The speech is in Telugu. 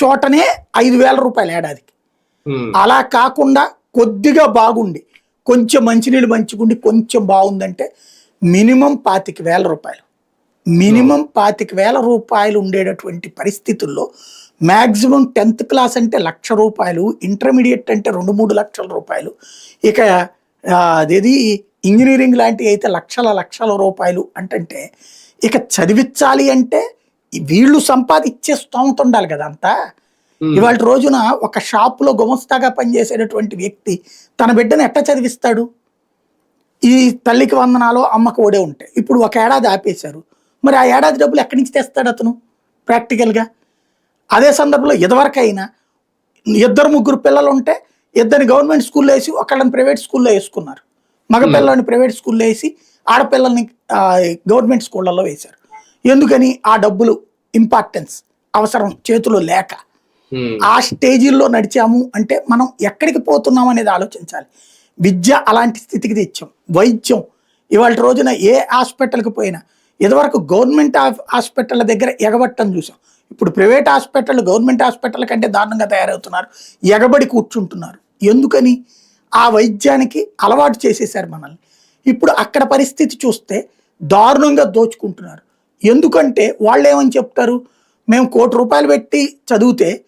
చోటనే ఐదు వేల రూపాయలు ఏడాదికి అలా కాకుండా కొద్దిగా బాగుండి. కొంచెం మంచినీళ్ళు మంచిగుండి కొంచెం బాగుందంటే మినిమం పాతిక వేల రూపాయలు. మినిమం పాతిక వేల రూపాయలు ఉండేటటువంటి పరిస్థితుల్లో మ్యాక్సిమం టెన్త్ క్లాస్ అంటే లక్ష రూపాయలు ఇంటర్మీడియట్ అంటే రెండు మూడు లక్షల రూపాయలు. ఇక అదేది ఇంజనీరింగ్ లాంటివి అయితే లక్షల లక్షల రూపాయలు అంటే ఇక చదివించాలి అంటే వీళ్ళు సంపాదించే స్తోమత ఉండాలి కదా అంతా. ఇవాళ రోజున ఒక షాపులో గుమస్తాగా పనిచేసేటటువంటి వ్యక్తి తన బిడ్డను ఎట్ట చదివిస్తాడు? ఈ తల్లికి వందనాలు అమ్మకు ఓడే ఉంటాయి ఇప్పుడు ఒక ఏడాది ఆపేశారు. మరి ఆ ఏడాది డబ్బులు ఎక్కడి నుంచి తెస్తాడు అతను? ప్రాక్టికల్గా. అదే సందర్భంలో ఇదివరకైనా ఇద్దరు ముగ్గురు పిల్లలు ఉంటే ఇద్దరిని గవర్నమెంట్ స్కూల్లో వేసి ఒకళ్ళని ప్రైవేట్ స్కూల్లో వేసుకున్నారు. మగ పిల్లల్ని ప్రైవేట్ స్కూల్లో వేసి ఆడపిల్లల్ని గవర్నమెంట్ స్కూళ్ళల్లో వేశారు. ఎందుకని ఆ డబ్బులు ఇంపార్టెన్స్ అవసరం చేతిలో లేక? ఆ స్టేజీల్లో నడిచాము అంటే మనం ఎక్కడికి పోతున్నాం అనేది ఆలోచించాలి. విద్య అలాంటి స్థితికి తెచ్చాం. వైద్యం. ఇవాళ రోజున ఏ హాస్పిటల్కి పోయినా ఇదివరకు గవర్నమెంట్ హాస్- హాస్పిటల్ దగ్గర ఎగబట్టం చూసాం. ఇప్పుడు ప్రైవేట్ హాస్పిటల్ గవర్నమెంట్ హాస్పిటల్ కంటే దారుణంగా తయారవుతున్నారు. ఎగబడి కూర్చుంటున్నారు. ఎందుకని? ఆ వైద్యానికి అలవాటు చేసేసారు మనల్ని. ఇప్పుడు అక్కడ పరిస్థితి చూస్తే దారుణంగా దోచుకుంటున్నారు. ఎందుకంటే వాళ్ళు ఏమని చెప్తారు? మేము కోటి రూపాయలు పెట్టి చదివితే